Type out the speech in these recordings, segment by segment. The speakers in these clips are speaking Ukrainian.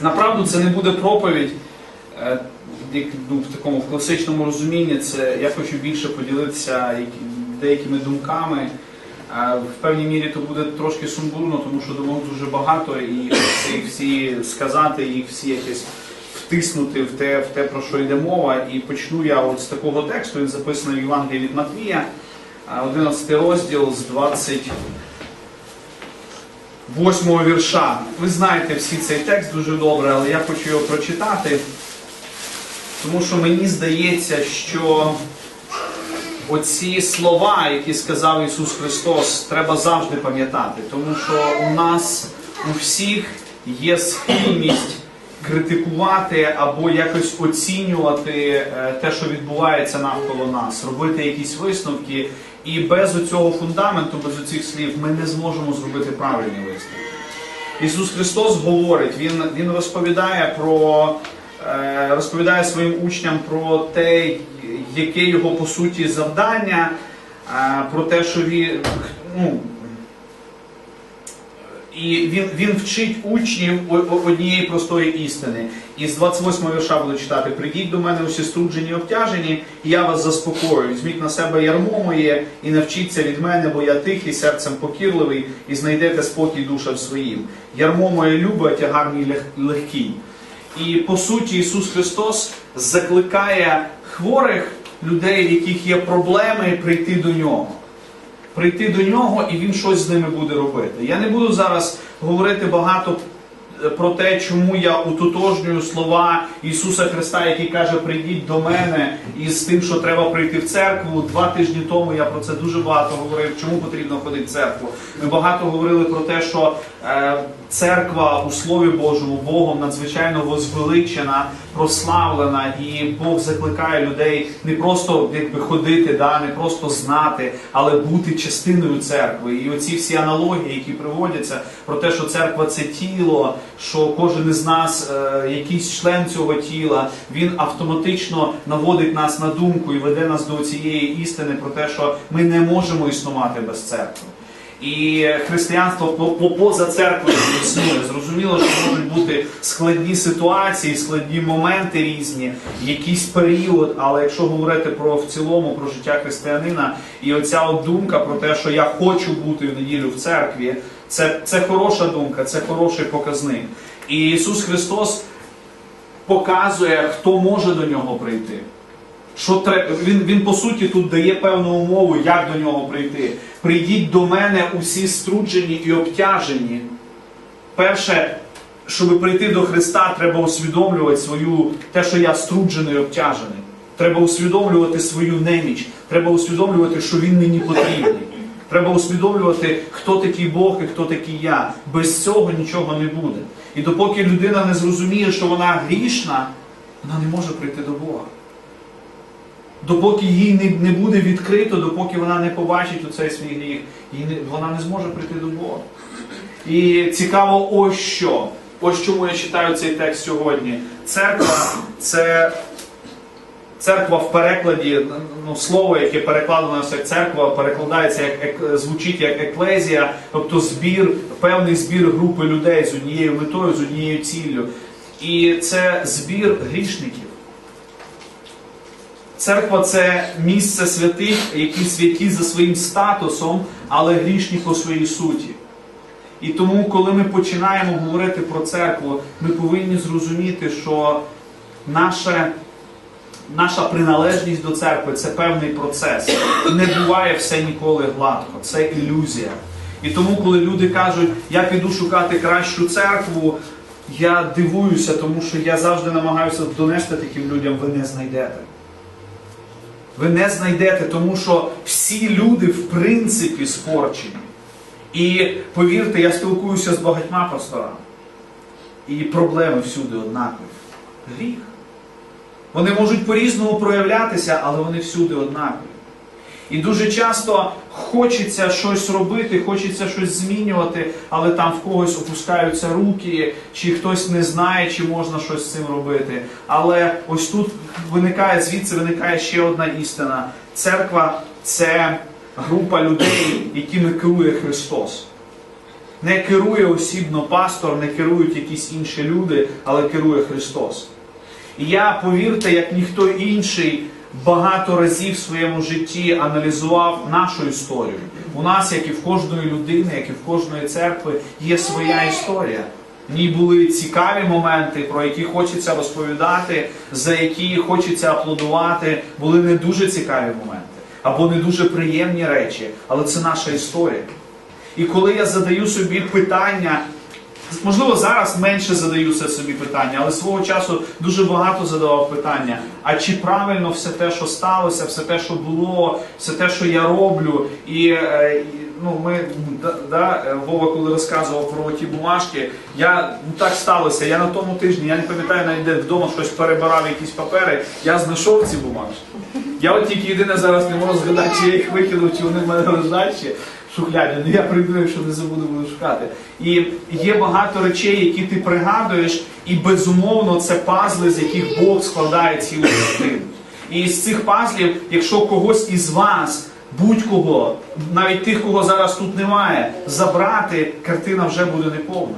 Направду це не буде проповідь, е, як, ну, в такому в класичному розумінні. Це я хочу більше поділитися деякими думками. Е, В певній мірі то буде трошки сумбурно, тому що думок дуже багато, і їх всі сказати, їх всі якось втиснути в те, в те, про що йде мова. І почну я от з такого тексту, він записаний в Євангелії від Матвія, е, 11 розділ з 20 восьмого вірша. Ви знаєте всі цей текст дуже добре, але я хочу його прочитати, тому що мені здається, що оці слова, які сказав Ісус Христос, треба завжди пам'ятати, тому що у нас у всіх є схильність критикувати або якось оцінювати е, те, що відбувається навколо нас, робити якісь висновки. І без цього фундаменту, без цих слів, ми не зможемо зробити правильні висновки. Ісус Христос говорить, Він, він розповідає про е, розповідає своїм учням про те, яке його по суті завдання, е, про те, що він ну, і він, він вчить учнів однієї простої істини. І з 28 вірша буду читати: Придіть до мене усі струджені обтяжені, і я вас заспокою. Візьміть на себе ярмо моє і навчіться від мене, бо я тихий, серцем покірливий, і знайдете спокій душам своїм. Ярмо моє любе, тягар мій лег- легкий. І по суті Ісус Христос закликає хворих людей, в яких є проблеми, прийти до нього прийти до нього і він щось з ними буде робити. Я не буду зараз говорити багато про те, чому я утотожнюю слова Ісуса Христа, який каже: Прийдіть до мене, і з тим, що треба прийти в церкву. Два тижні тому я про це дуже багато говорив. Чому потрібно ходити в церкву? Ми багато говорили про те, що е, церква у Слові Божому Богом надзвичайно возвеличена, прославлена, і Бог закликає людей не просто якби ходити, да, не просто знати, але бути частиною церкви. І оці всі аналогії, які приводяться про те, що церква це тіло, що кожен із нас е, якийсь член цього тіла, він автоматично наводить нас на думку і веде нас до цієї істини про те, що ми не можемо існувати без церкви. І християнство по- по- поза церквою існує. Зрозуміло, що можуть бути складні ситуації, складні моменти різні, якийсь період. Але якщо говорити про в цілому про життя християнина, і оця от думка про те, що я хочу бути в неділю в церкві, це, це хороша думка, це хороший показник. І Ісус Христос показує, хто може до нього прийти. Що тре- він, він по суті тут дає певну умову, як до нього прийти. Прийдіть до мене усі струджені і обтяжені. Перше, щоб прийти до Христа, треба усвідомлювати свою те, що я струджений і обтяжений. Треба усвідомлювати свою неміч. Треба усвідомлювати, що Він мені потрібний. Треба усвідомлювати, хто такий Бог і хто такий я. Без цього нічого не буде. І допоки людина не зрозуміє, що вона грішна, вона не може прийти до Бога допоки їй не, не буде відкрито, допоки вона не побачить оцей свій гріх, їй не, вона не зможе прийти до Бога. І цікаво, ось що. Ось чому я читаю цей текст сьогодні. Церква це. Церква в перекладі, ну, слово, яке перекладено як церква, перекладається як ек- звучить як еклезія, тобто збір, певний збір групи людей з однією метою, з однією ціллю. І це збір грішників. Церква це місце святих, які святі за своїм статусом, але грішні по своїй суті. І тому, коли ми починаємо говорити про церкву, ми повинні зрозуміти, що наше, наша приналежність до церкви це певний процес. Не буває все ніколи гладко, це ілюзія. І тому, коли люди кажуть, я піду шукати кращу церкву, я дивуюся, тому що я завжди намагаюся донести таким людям, ви не знайдете. Ви не знайдете, тому що всі люди в принципі спорчені. І повірте, я спілкуюся з багатьма пасторами. І проблеми всюди однакові. Гріх. Вони можуть по-різному проявлятися, але вони всюди однакові. І дуже часто хочеться щось робити, хочеться щось змінювати, але там в когось опускаються руки, чи хтось не знає, чи можна щось з цим робити. Але ось тут виникає, звідси виникає ще одна істина. Церква це група людей, якими керує Христос. Не керує осібно пастор, не керують якісь інші люди, але керує Христос. І я, повірте, як ніхто інший, багато разів в своєму житті аналізував нашу історію. У нас, як і в кожної людини, як і в кожної церкви, є своя історія. В ній були цікаві моменти, про які хочеться розповідати, за які хочеться аплодувати. Були не дуже цікаві моменти або не дуже приємні речі, але це наша історія. І коли я задаю собі питання, можливо, зараз менше задаю це собі питання, але свого часу дуже багато задавав питання: а чи правильно все те, що сталося, все те, що було, все те, що я роблю, і. е, Ну, ми да, е, Вова, коли розказував про ті бумажки, я ну так сталося. Я на тому тижні, я не пам'ятаю, навіть де вдома щось перебирав якісь папери. Я знайшов ці бумажки. Я от тільки єдине зараз не можу згадати, чи я їх викинув, чи вони в мене лежать шухляді. Ну я прийду, якщо не забуду, буду шукати. І є багато речей, які ти пригадуєш, і безумовно це пазли, з яких Бог складає цілу картину. І з цих пазлів, якщо когось із вас, будь-кого, навіть тих, кого зараз тут немає, забрати, картина вже буде неповна.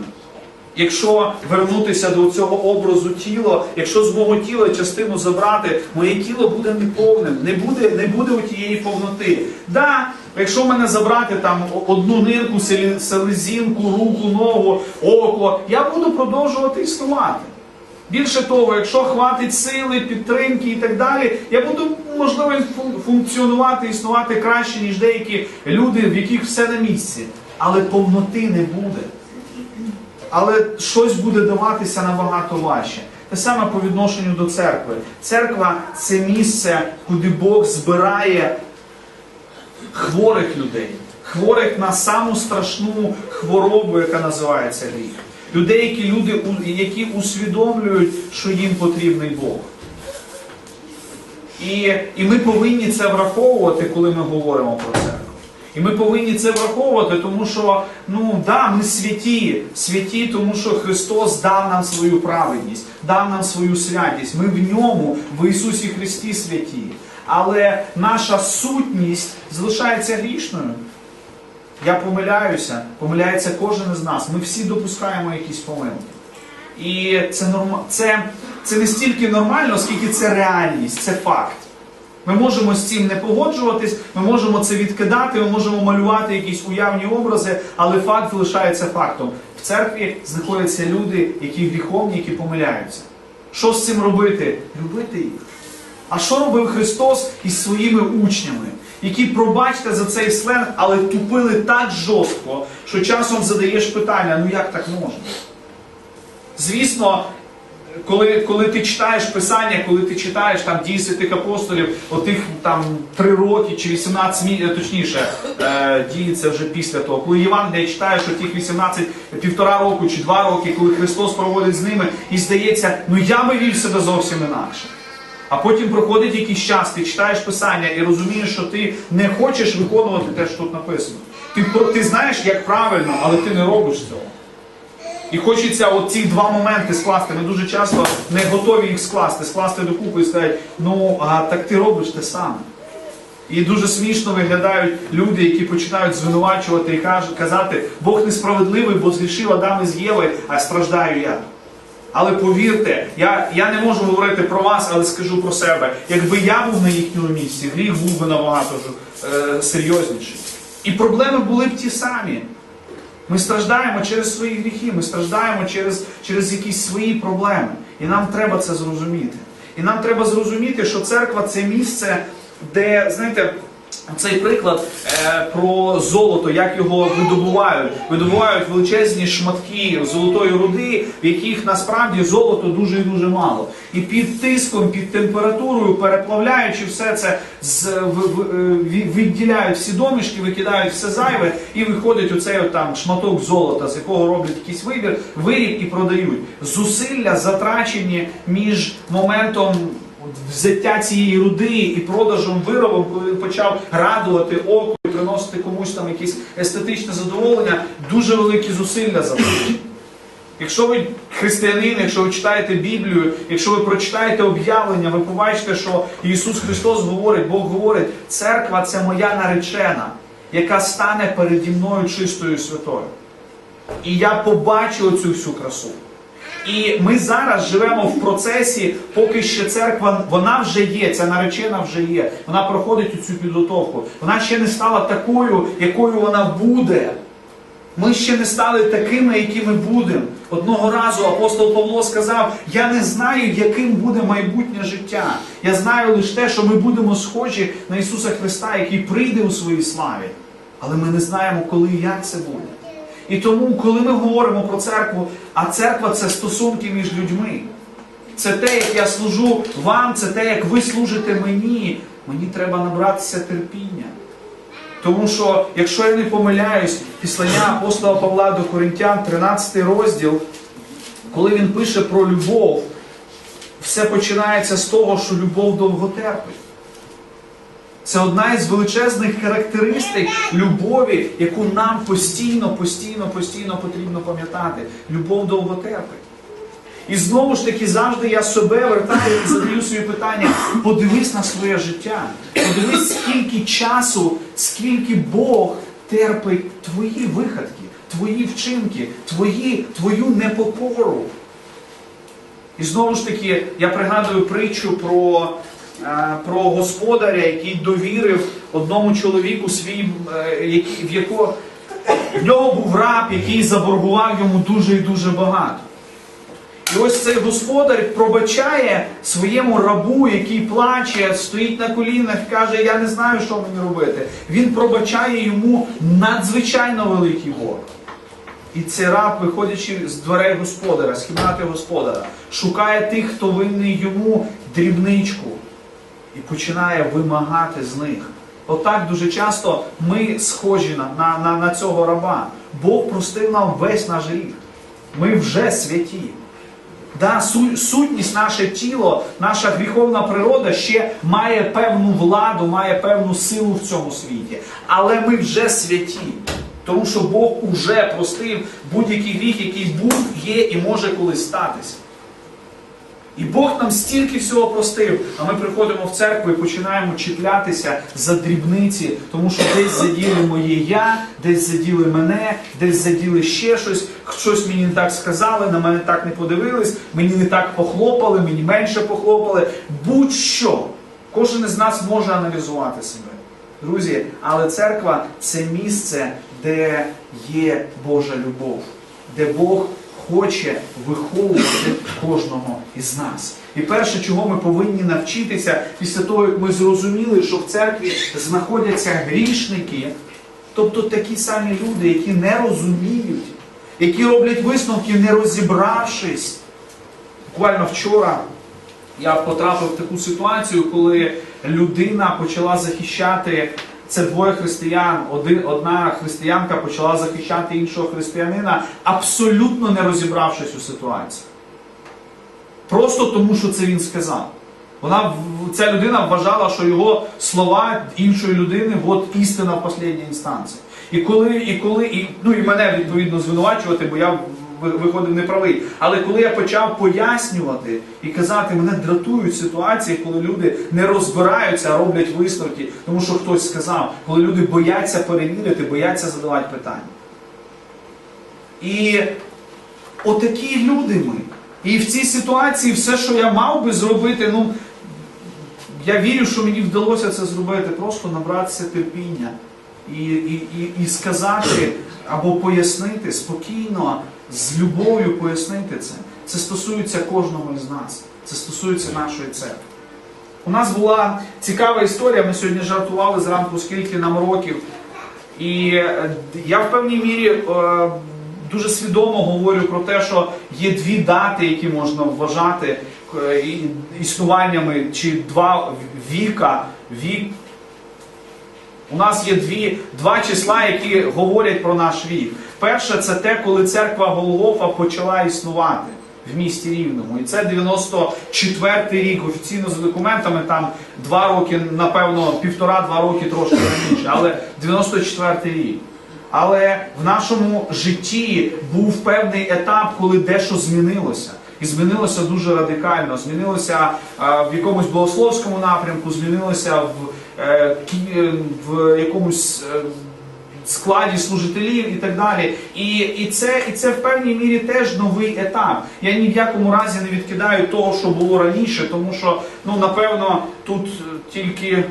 Якщо вернутися до цього образу тіла, якщо з мого тіла частину забрати, моє тіло буде неповним, не буде, не буде у тієї повноти. Да, якщо мене забрати там одну нирку, селезінку, руку, ногу, око, я буду продовжувати існувати. Більше того, якщо хватить сили, підтримки і так далі, я буду можливо функціонувати, існувати краще, ніж деякі люди, в яких все на місці. Але повноти не буде але щось буде даватися набагато важче. Те саме по відношенню до церкви. Церква це місце, куди Бог збирає хворих людей, хворих на саму страшну хворобу, яка називається гріх. Людей, які люди, які усвідомлюють, що їм потрібний Бог. І, і ми повинні це враховувати, коли ми говоримо про церкву. І ми повинні це враховувати, тому що ну да, ми святі, святі, тому що Христос дав нам свою праведність, дав нам свою святість. Ми в ньому, в Ісусі Христі святі. Але наша сутність залишається грішною. Я помиляюся, помиляється кожен із нас. Ми всі допускаємо якісь помилки. І це норма... це, це не стільки нормально, скільки це реальність, це факт. Ми можемо з цим не погоджуватись, ми можемо це відкидати, ми можемо малювати якісь уявні образи, але факт залишається фактом. В церкві знаходяться люди, які гріховні, які помиляються. Що з цим робити? Любити їх. А що робив Христос із своїми учнями, які, пробачте за цей сленг, але тупили так жорстко, що часом задаєш питання: ну як так можна? Звісно, коли, коли ти читаєш Писання, коли ти читаєш там дії святих апостолів, отих там три роки чи 18 місяців, точніше, е, дії вже після того. Коли Євангелія читаєш отих 18, півтора року чи два роки, коли Христос проводить з ними, і здається, ну я би вів себе зовсім інакше. А потім проходить якийсь час, ти читаєш Писання і розумієш, що ти не хочеш виконувати те, що тут написано. Ти, ти знаєш, як правильно, але ти не робиш цього. І хочеться от ці два моменти скласти. Ми дуже часто не готові їх скласти, скласти докупи і сказати, ну а так ти робиш те саме. І дуже смішно виглядають люди, які починають звинувачувати і казати, Бог несправедливий, бо згрішив Адам із Єви, а страждаю я. Але повірте, я, я не можу говорити про вас, але скажу про себе. Якби я був на їхньому місці, гріх був би набагато е, серйозніший. І проблеми були б ті самі. Ми страждаємо через свої гріхи, ми страждаємо через, через якісь свої проблеми. І нам треба це зрозуміти. І нам треба зрозуміти, що церква це місце, де, знаєте, цей приклад е, про золото, як його видобувають. Видобувають величезні шматки золотої руди, в яких насправді золото дуже і дуже мало. І під тиском, під температурою, переплавляючи все це, е, відділяють всі домішки, викидають все зайве, і виходить оцей от там шматок золота, з якого роблять якийсь вибір, виріб і продають. Зусилля затрачені між моментом взяття цієї руди і продажем виробом, коли він почав радувати око і приносити комусь там якесь естетичне задоволення, дуже великі зусилля затрачені. Якщо ви християнин, якщо ви читаєте Біблію, якщо ви прочитаєте об'явлення, ви побачите, що Ісус Христос говорить, Бог говорить, церква це моя наречена, яка стане переді мною чистою святою. І я побачу оцю всю красу. І ми зараз живемо в процесі, поки ще церква, вона вже є, ця наречена вже є. Вона проходить цю підготовку. Вона ще не стала такою, якою вона буде. Ми ще не стали такими, якими будемо. Одного разу апостол Павло сказав: Я не знаю, яким буде майбутнє життя. Я знаю лише те, що ми будемо схожі на Ісуса Христа, який прийде у своїй славі. Але ми не знаємо, коли і як це буде. І тому, коли ми говоримо про церкву, а церква це стосунки між людьми. Це те, як я служу вам, це те, як ви служите мені. Мені треба набратися терпіння. Тому що, якщо я не помиляюсь, післання апостола Павла до Коринтян, 13 розділ, коли він пише про любов, все починається з того, що любов довго терпить. Це одна із величезних характеристик любові, яку нам постійно, постійно, постійно потрібно пам'ятати. Любов довго терпить. І знову ж таки, завжди я себе вертаю і задаю собі питання: подивись на своє життя, подивись, скільки часу, скільки Бог терпить твої виходки, твої вчинки, твої, твою непокору. І знову ж таки, я пригадую притчу про, про господаря, який довірив одному чоловіку свій, е, в якого в нього був раб, який заборгував йому дуже і дуже багато. І ось цей господар пробачає своєму рабу, який плаче, стоїть на колінах каже, я не знаю, що мені робити. Він пробачає йому надзвичайно великий борг. І цей раб, виходячи з дверей господаря, з кімнати господаря, шукає тих, хто винний йому дрібничку, і починає вимагати з них. Отак дуже часто ми схожі на, на, на, на цього раба. Бог простив нам весь наш гріх. Ми вже святі. Да, су- сутність, наше тіло, наша гріховна природа ще має певну владу, має певну силу в цьому світі. Але ми вже святі. Тому що Бог уже простив будь-який гріх, який був, є і може колись статися. І Бог нам стільки всього простив, а ми приходимо в церкву і починаємо чіплятися за дрібниці, тому що десь заділи моє я, десь заділи мене, десь заділи ще щось, щось мені не так сказали, на мене так не подивились, мені не так похлопали, мені менше похлопали. Будь-що. Кожен із нас може аналізувати себе. Друзі, але церква це місце, де є Божа любов, де Бог хоче виховувати кожного із нас. І перше, чого ми повинні навчитися після того, як ми зрозуміли, що в церкві знаходяться грішники, тобто такі самі люди, які не розуміють, які роблять висновки, не розібравшись. Буквально вчора я потрапив в таку ситуацію, коли людина почала захищати. Це двоє християн. Один, одна християнка почала захищати іншого християнина, абсолютно не розібравшись у ситуації. Просто тому, що це він сказав. Вона, ця людина вважала, що його слова іншої людини от істина в останній інстанції. І коли, і коли, і, ну і мене відповідно звинувачувати, бо я виходив неправий. Але коли я почав пояснювати і казати, мене дратують ситуації, коли люди не розбираються, а роблять висновки, тому що хтось сказав, коли люди бояться перевірити, бояться задавати питання. І отакі люди ми. І в цій ситуації все, що я мав би зробити, ну я вірю, що мені вдалося це зробити, просто набратися терпіння і, і, і, і сказати або пояснити спокійно, з любов'ю пояснити це. Це стосується кожного із нас. Це стосується нашої церкви. У нас була цікава історія. Ми сьогодні жартували зранку, скільки нам років. І е, я в певній мірі е, дуже свідомо говорю про те, що є дві дати, які можна вважати е, існуваннями, чи два віка. Вік. У нас є дві, два числа, які говорять про наш вік. Перше, це те, коли церква Голгофа почала існувати в місті Рівному. І це 94-й рік, офіційно за документами, там два роки, напевно, півтора-два роки трошки раніше, але 94-й рік. Але в нашому житті був певний етап, коли дещо змінилося. І змінилося дуже радикально. Змінилося в якомусь богословському напрямку, змінилося в, е, е, в якомусь е, складі служителів і так далі. І, і, це, і це в певній мірі теж новий етап. Я ні в якому разі не відкидаю того, що було раніше, тому що, ну, напевно, тут е, тільки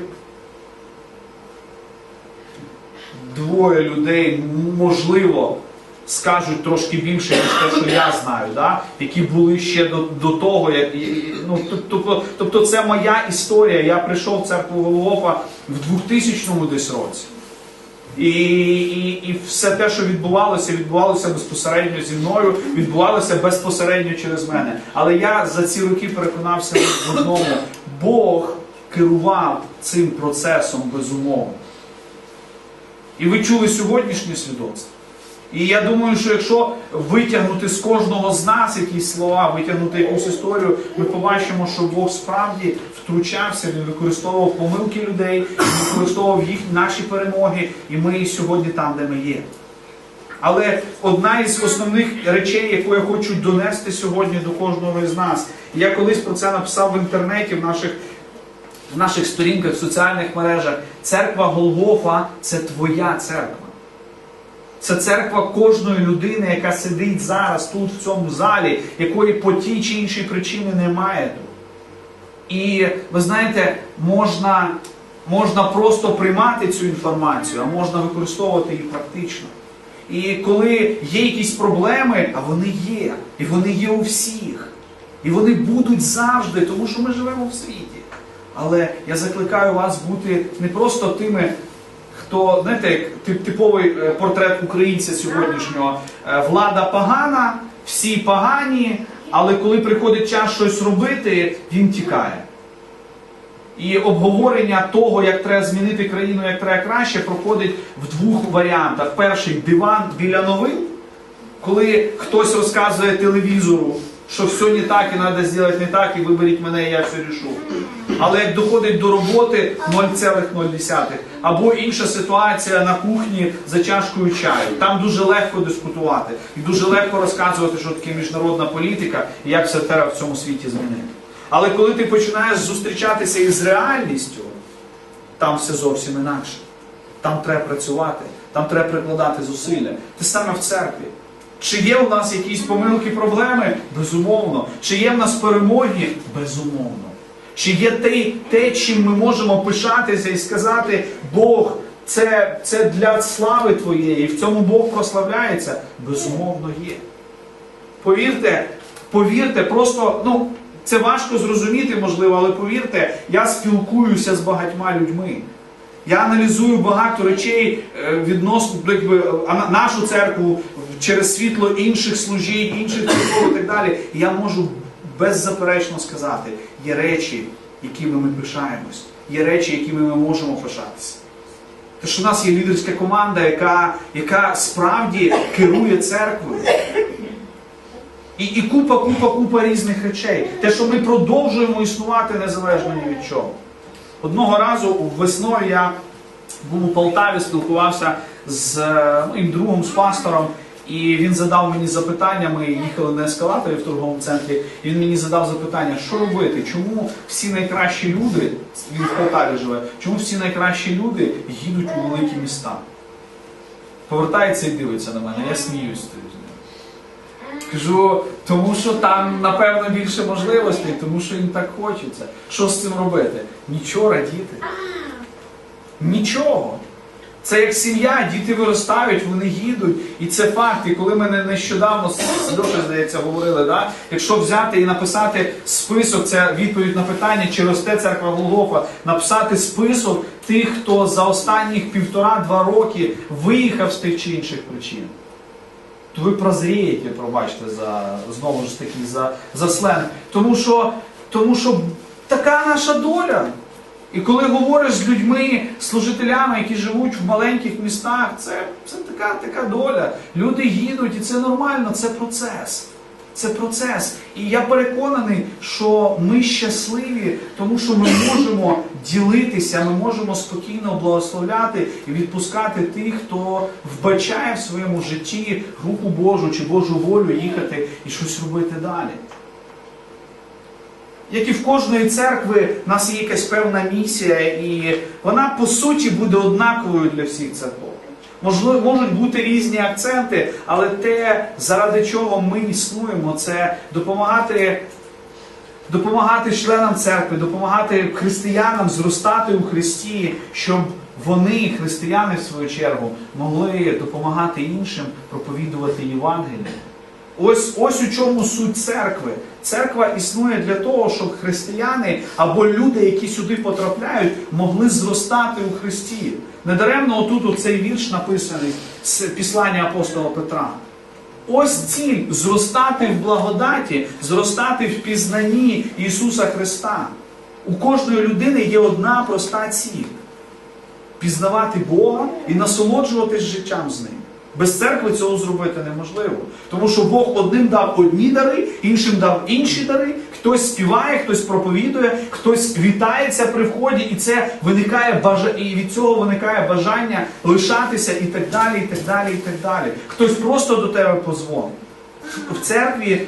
двоє людей, можливо, скажуть трошки більше, ніж те, що я знаю, да? які були ще до, до того, як ну, тобто, тобто це моя історія. Я прийшов в церкву Голгофа в 2000 десь році. І, і, і все те, що відбувалося, відбувалося безпосередньо зі мною, відбувалося безпосередньо через мене. Але я за ці роки переконався в одному: Бог керував цим процесом безумовно. І ви чули сьогоднішнє свідоцтво. І я думаю, що якщо витягнути з кожного з нас якісь слова, витягнути якусь історію, ми побачимо, що Бог справді втручався, він використовував помилки людей, він використовував їх наші перемоги, і ми сьогодні там, де ми є. Але одна із основних речей, яку я хочу донести сьогодні до кожного із нас, я колись про це написав в інтернеті, в наших, в наших сторінках, в соціальних мережах. Церква Голгофа це твоя церква. Це церква кожної людини, яка сидить зараз тут, в цьому залі, якої по тій чи іншій причині немає тут. І ви знаєте, можна, можна просто приймати цю інформацію, а можна використовувати її практично. І коли є якісь проблеми, а вони є, і вони є у всіх, і вони будуть завжди, тому що ми живемо в світі. Але я закликаю вас бути не просто тими, хто, знаєте, як тип- типовий е, портрет українця сьогоднішнього. Е, Влада погана, всі погані, але коли приходить час щось робити, він тікає. І обговорення того, як треба змінити країну, як треба краще, проходить в двох варіантах. Перший диван біля новин, коли хтось розказує телевізору, що все не так і треба зробити не так, і виберіть мене, і я все рішу. Але як доходить до роботи 0,0. Або інша ситуація на кухні за чашкою чаю. Там дуже легко дискутувати і дуже легко розказувати, що таке міжнародна політика і як все треба в цьому світі змінити. Але коли ти починаєш зустрічатися із реальністю, там все зовсім інакше. Там треба працювати, там треба прикладати зусилля. Те саме в церкві. Чи є у нас якісь помилки, проблеми? Безумовно. Чи є в нас перемоги? Безумовно. Чи є те, те, чим ми можемо пишатися і сказати, Бог, це, це для слави Твоєї, і в цьому Бог прославляється? Безумовно є. Повірте, повірте, просто, ну, це важко зрозуміти, можливо, але повірте, я спілкуюся з багатьма людьми. Я аналізую багато речей е, відносно нашу церкву через світло інших служінь, інших церков і так далі. Я можу беззаперечно сказати, є речі, якими ми пишаємось, є речі, якими ми можемо пишатися. Те, що в нас є лідерська команда, яка, яка справді керує церквою. І, і купа, купа, купа різних речей. Те, що ми продовжуємо існувати незалежно ні від чого. Одного разу весною я був у Полтаві, спілкувався з е, моїм другом, з пастором, і він задав мені запитання. Ми їхали на ескалаторі в торговому центрі, і він мені задав запитання, що робити, чому всі найкращі люди, він в Полтаві живе, чому всі найкращі люди їдуть у великі міста? Повертається і дивиться на мене, я сміюсь. Кажу, тому що там, напевно, більше можливостей, тому що їм так хочеться. Що з цим робити? Нічого радіти. Нічого. Це як сім'я, діти виростають, вони їдуть. І це факт. І коли мене нещодавно з здається, говорили, да? якщо взяти і написати список, це відповідь на питання, чи росте церква Голгофа, написати список тих, хто за останніх півтора-два роки виїхав з тих чи інших причин то ви прозрієте, пробачте, за знову ж таки за, за сленг. Тому що, тому що така наша доля. І коли говориш з людьми, служителями, які живуть в маленьких містах, це, це така, така доля. Люди їдуть, і це нормально, це процес. Це процес. І я переконаний, що ми щасливі, тому що ми можемо ділитися, ми можемо спокійно благословляти і відпускати тих, хто вбачає в своєму житті руку Божу чи Божу волю їхати і щось робити далі. Як і в кожної церкви, в нас є якась певна місія, і вона по суті буде однаковою для всіх церков. Можливо, можуть бути різні акценти, але те, заради чого ми існуємо, це допомагати допомагати членам церкви, допомагати християнам зростати у Христі, щоб вони, християни, в свою чергу, могли допомагати іншим проповідувати Євангеліє. Ось, ось у чому суть церкви. Церква існує для того, щоб християни або люди, які сюди потрапляють, могли зростати у Христі. Недаремно отут оцей вірш написаний з післання апостола Петра. Ось ціль зростати в благодаті, зростати в пізнанні Ісуса Христа. У кожної людини є одна проста ціль пізнавати Бога і насолоджуватись життям з ним. Без церкви цього зробити неможливо. Тому що Бог одним дав одні дари, іншим дав інші дари. Хтось співає, хтось проповідує, хтось вітається при вході, і це виникає бажа... і від цього виникає бажання лишатися і так далі, і так далі, і так далі. Хтось просто до тебе позвонить. В церкві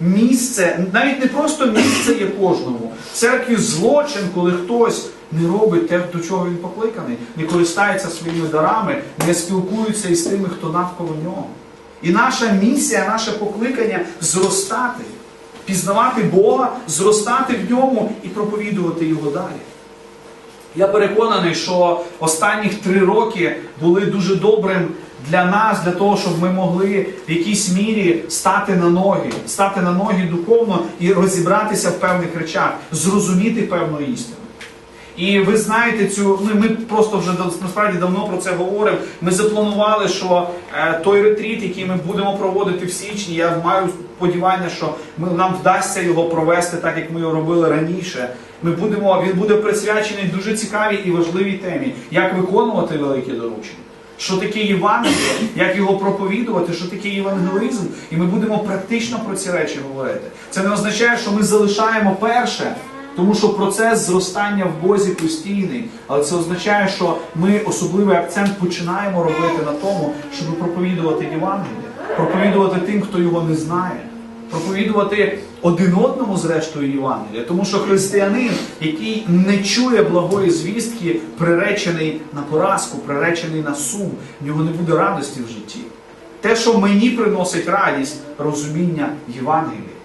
місце, навіть не просто місце є кожному. В церкві злочин, коли хтось не робить те, до чого він покликаний, не користається своїми дарами, не спілкується із тими, хто навколо нього. І наша місія, наше покликання зростати, пізнавати Бога, зростати в ньому і проповідувати Його далі. Я переконаний, що останніх три роки були дуже добрим для нас, для того, щоб ми могли в якійсь мірі стати на ноги, стати на ноги духовно і розібратися в певних речах, зрозуміти певну істину. І ви знаєте цю, ну ми просто вже насправді давно про це говоримо. Ми запланували, що е, той ретріт, який ми будемо проводити в січні, я маю сподівання, що ми, нам вдасться його провести так, як ми його робили раніше. Ми будемо, він буде присвячений дуже цікавій і важливій темі, як виконувати велике доручення. Що таке Євангеліє, як його проповідувати, що таке євангелізм, і ми будемо практично про ці речі говорити. Це не означає, що ми залишаємо перше, тому що процес зростання в Бозі постійний, але це означає, що ми особливий акцент починаємо робити на тому, щоб проповідувати Євангеліє, проповідувати тим, хто його не знає, проповідувати один одному, зрештою, Євангелія. Тому що християнин, який не чує благої звістки, приречений на поразку, приречений на сум, в нього не буде радості в житті. Те, що мені приносить радість, розуміння Євангелія.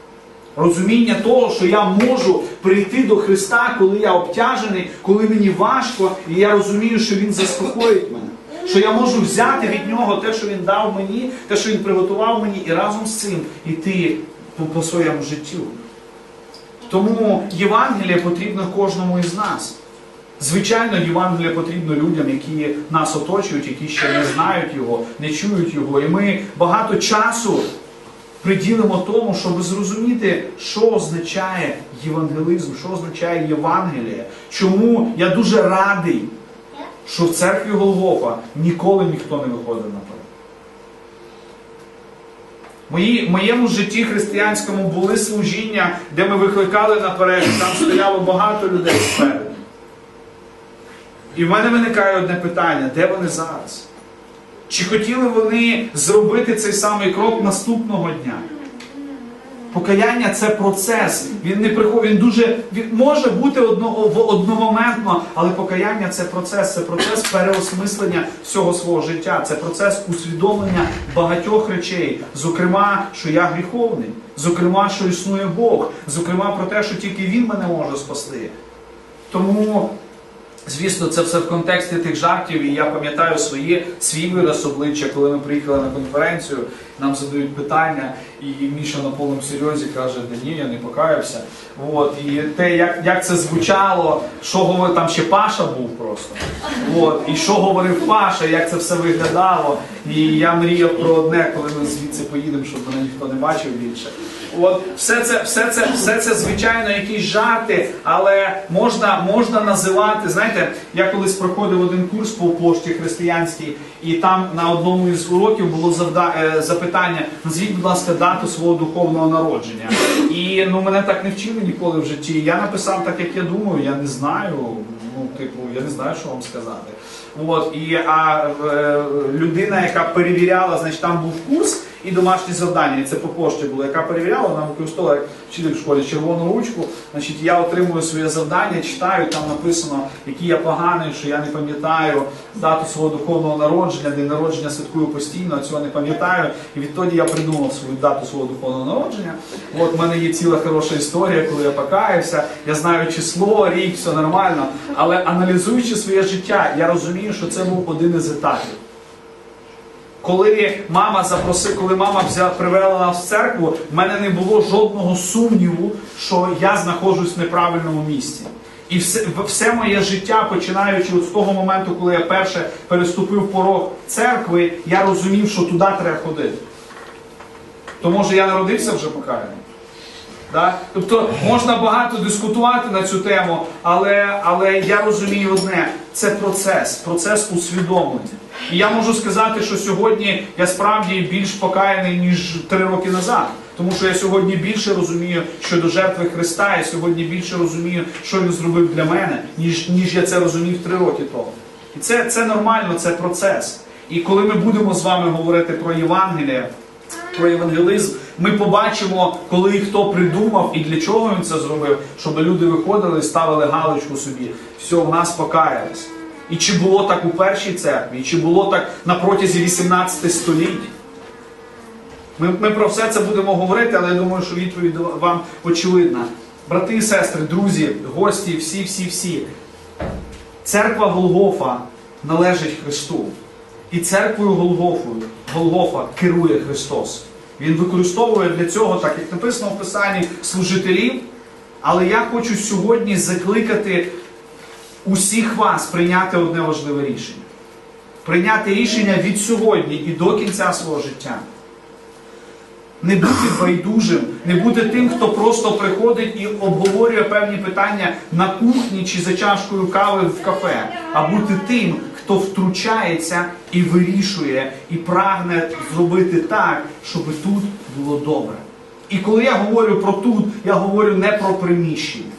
Розуміння того, що я можу прийти до Христа, коли я обтяжений, коли мені важко, і я розумію, що Він заспокоїть мене. Що я можу взяти від нього те, що він дав мені, те, що він приготував мені, і разом з цим іти по, по своєму життю. Тому Євангеліє потрібно кожному із нас. Звичайно, Євангеліє потрібно людям, які нас оточують, які ще не знають його, не чують його. І ми багато часу приділимо тому, щоб зрозуміти, що означає євангелизм, що означає Євангеліє. Чому я дуже радий, що в церкві Голгофа ніколи ніхто не виходив наперед. Мої, в моєму житті християнському були служіння, де ми викликали наперед, там стояло багато людей спереду. І в мене виникає одне питання: де вони зараз? Чи хотіли вони зробити цей самий крок наступного дня? Покаяння це процес. Він не приходить, він дуже він може бути одно, в- одномоментно, але покаяння це процес, це процес переосмислення всього свого життя, це процес усвідомлення багатьох речей, зокрема, що я гріховний, зокрема, що існує Бог, зокрема про те, що тільки Він мене може спасти. Тому Звісно, це все в контексті тих жартів, і я пам'ятаю свої, свій вираз обличчя, коли ми приїхали на конференцію, нам задають питання, і Міша на повному серйозі каже, да ні, я не покаявся. От, і те, як, як це звучало, що говорив, там ще Паша був просто. От, і що говорив Паша, як це все виглядало. І я мріяв про одне, коли ми звідси поїдемо, щоб мене ніхто не бачив більше. От все це, все це, все це, звичайно, якісь жарти, але можна, можна називати. Знаєте, я колись проходив один курс по пошті християнській, і там на одному із уроків було завда, е, запитання: назвіть, будь ласка, дату свого духовного народження. І ну мене так не вчили ніколи в житті. Я написав так, як я думаю, я не знаю. Ну, типу, я не знаю, що вам сказати. От, і а е, людина, яка перевіряла, значить, там був курс. І домашні завдання. І це по пошті було, яка перевіряла, вона використовувала як вчитель в школі червону ручку. Значить, я отримую своє завдання, читаю, там написано, який я поганий, що я не пам'ятаю дату свого духовного народження, день народження святкую постійно, а цього не пам'ятаю. І відтоді я придумав свою дату свого духовного народження. От в мене є ціла хороша історія, коли я покаявся, я знаю число, рік, все нормально. Але аналізуючи своє життя, я розумію, що це був один із етапів. Коли мама запросила, коли мама взяла, привела нас в церкву, в мене не було жодного сумніву, що я знаходжусь в неправильному місці. І все, все моє життя, починаючи от з того моменту, коли я перше переступив порог церкви, я розумів, що туди треба ходити. То може я народився вже покаяний? Да? Тобто можна багато дискутувати на цю тему, але, але я розумію одне: це процес, процес усвідомлення. І я можу сказати, що сьогодні я справді більш покаяний, ніж три роки назад. Тому що я сьогодні більше розумію щодо жертви Христа, я сьогодні більше розумію, що він зробив для мене, ніж, ніж я це розумів три роки тому. І це, це нормально, це процес. І коли ми будемо з вами говорити про Євангеліє, про евангелізм, ми побачимо, коли і хто придумав і для чого він це зробив, щоб люди виходили і ставили галочку собі. Все, в нас покаялись. І чи було так у першій церкві, і чи було так на протязі 18 століть. Ми, ми про все це будемо говорити, але я думаю, що відповідь вам очевидна. Брати і сестри, друзі, гості, всі, всі, всі. Церква Голгофа належить Христу. І церквою Голгофою, Голгофа керує Христос. Він використовує для цього, так як написано в Писанні, служителів. Але я хочу сьогодні закликати усіх вас прийняти одне важливе рішення. Прийняти рішення від сьогодні і до кінця свого життя. Не бути байдужим, не бути тим, хто просто приходить і обговорює певні питання на кухні чи за чашкою кави в кафе, а бути тим, хто втручається і вирішує, і прагне зробити так, щоб тут було добре. І коли я говорю про тут, я говорю не про приміщення.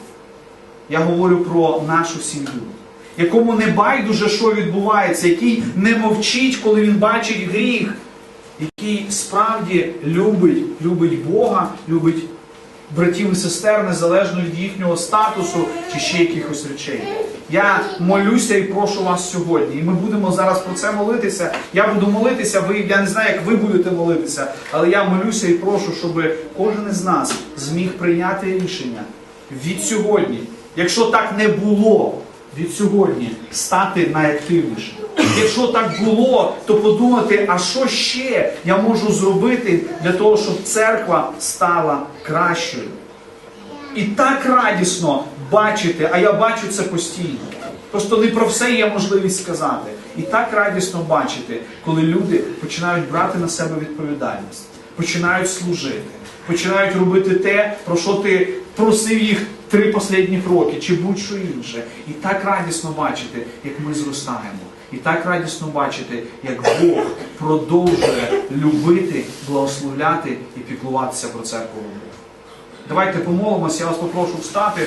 Я говорю про нашу сім'ю, якому не байдуже, що відбувається, який не мовчить, коли він бачить гріх, який справді любить, любить Бога, любить братів і сестер незалежно від їхнього статусу чи ще якихось речей. Я молюся і прошу вас сьогодні. І ми будемо зараз про це молитися. Я буду молитися, ви, я не знаю, як ви будете молитися, але я молюся і прошу, щоб кожен із нас зміг прийняти рішення від сьогодні. Якщо так не було від сьогодні, стати найактивнішим. Якщо так було, то подумати, а що ще я можу зробити для того, щоб церква стала кращою. І так радісно бачити, а я бачу це постійно. Просто не про все є можливість сказати. І так радісно бачити, коли люди починають брати на себе відповідальність, починають служити, починають робити те, про що ти просив їх три останніх роки, чи будь-що інше. І так радісно бачити, як ми зростаємо. І так радісно бачити, як Бог продовжує любити, благословляти і піклуватися про церкву. Давайте помолимося, я вас попрошу встати.